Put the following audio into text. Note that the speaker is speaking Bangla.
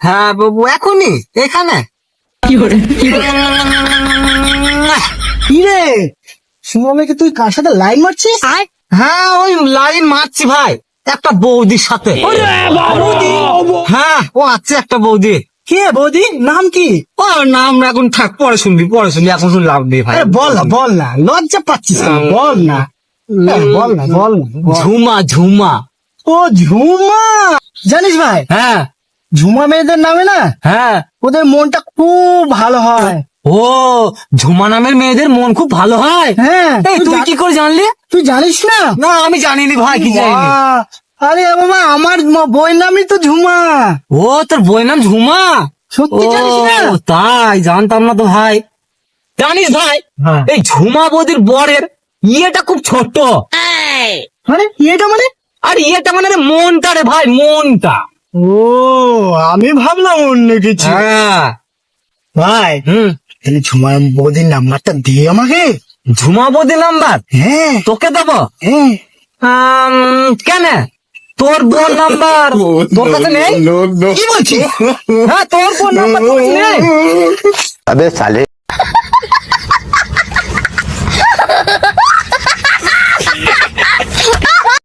হ্যাঁ বাবু এখনই এখানে। কি রে? তুই কার সাথে লাইন মারছিস? হ্যাঁ ওই লাইন মারছি ভাই। একটা বৌদির সাথে। হ্যাঁ ও আছে একটা বৌদি। কে বৌদি? নাম কি? ওর নাম এখন থাক পরে শুনবি পরে শুনবি এখন শুনলে লাভ নেই ভাই। বল না বল না। লজ্জা পাচ্ছিস বল না। বল না বল না বল। ঝুমা ঝুমা। ও ঝুমা! জানিস ভাই হ্যাঁ। ঝুমা মেয়েদের নামে না? হ্যাঁ। ওদের মনটা খুব ভালো হয়। ও ঝুমা নামের মেয়েদের মন খুব ভালো হয়? হ্যাঁ। এই তুই কি করে জানলি? তুই জানিস না? না আমি জানিনি ভাই কি জানি বাহ, আরে বাবা আমার ম- বইয়ের নামই তো ঝুমা। ও তোর বইয়ের নাম ঝুমা? সত্যি জানিস না? ও তাই জানতাম না তো ভাই। জানিস ভাই হ্যাঁ। এই ঝুমা বৌদির বরের ইয়েটা খুব ছোট মানে এটা মানে? আর ইয়েটা মানে রে মনটা রে ভাই মনটা। ও আমি ভাবলাম অন্য কিছু। হ্যাঁ। ভাই এই ঝুমা বৌদি নাম্বারটা দিয়ে আমাকে। ঝুমা বৌদি নাম্বার? হ্যাঁ। তোকে দেবো? হ্যাঁ। কেন? হ্যাঁ, তোর বোন নাম্বার? তোর কাছে নেই? কি বলছিস? হ্যাঁ তোর ফোন নাম্বার তোর নেই? আবে সালে